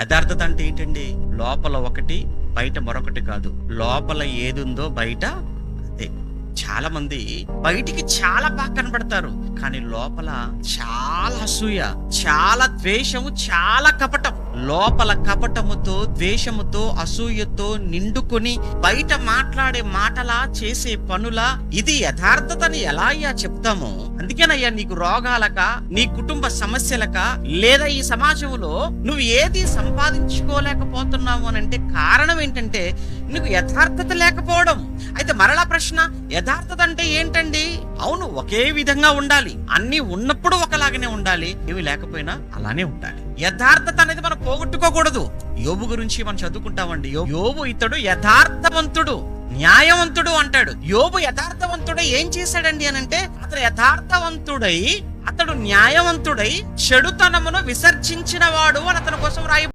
యథార్థత అంటే ఏంటండి? లోపల ఒకటి బయట మరొకటి కాదు. లోపల ఏదుందో బయట అదే. చాలా మంది బయటికి చాలా బాగా కనబడతారు. కానీ లోపల చాలా అసూయ చాలా ద్వేషము చాలా కపటం. లోపల కపటముతో ద్వేషముతో అసూయతో నిండుకొని బయట మాట్లాడే మాటలా చేసే పనులా ఇది యథార్థతని ఎలా అయ్యా చెప్తాము? అందుకేనయ్యా నీకు రోగాలక నీ కుటుంబ సమస్యలక లేదా ఈ సమాజంలో నువ్వు ఏది సంపాదించుకోలేకపోతున్నావు అని అంటే కారణం ఏంటంటే నీకు యథార్థత లేకపోవడం. అయితే మరలా ప్రశ్న యథార్థత అంటే ఏంటండి? అవును ఒకే విధంగా ఉండాలి. అన్ని ఉన్నప్పుడు ఒకలాగానే ఉండాలి. ఏవి లేకపోయినా అలానే ఉండాలి. యథార్థత అనేది మనం పోగొట్టుకోకూడదు. యోబు గురించి మనం చదువుకుంటామండి. యో- యోబు ఇతడు యథార్థవంతుడు న్యాయవంతుడు అంటాడు. యోబు యథార్థవంతుడై ఏం చేశాడండి అని అంటే అతడు యథార్థవంతుడై అతడు న్యాయవంతుడై చెడుతనమును విసర్జించిన వాడు అని అతని కోసం రాయి